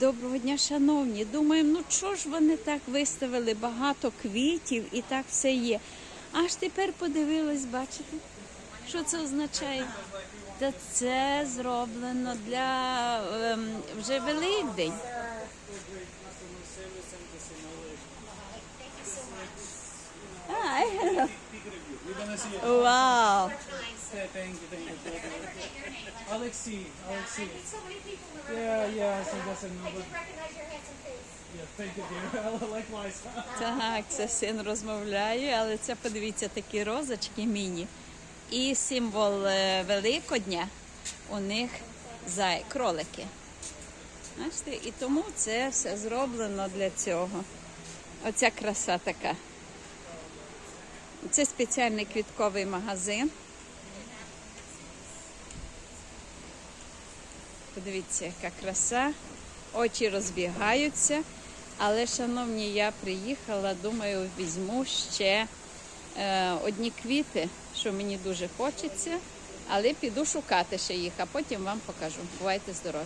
Доброго дня, шановні. Думаємо, ну чого ж вони так виставили багато квітів і так все є. Аж тепер подивилась, бачите, що це означає? Та це зроблено для ем, вже Великдень. А, We're gonna see it. Вау! Yeah, thank you, thank you. Alexi, Alexi. So many people in the room. Yeah, yeah, so that's a I number. didn't recognize your handsome face. Yeah, thank you, dear. Likewise. Так, це син розмовляє, але це подивіться такі розочки міні. І символ е, Великодня у них зай, кролики. Бачите, і тому це все зроблено для цього. Оця краса така. Це спеціальний квітковий магазин. Подивіться, яка краса. Очі розбігаються. Але, шановні, я приїхала, думаю, візьму ще е, одні квіти, що мені дуже хочеться, але піду шукати ще їх, а потім вам покажу. Бувайте здорові!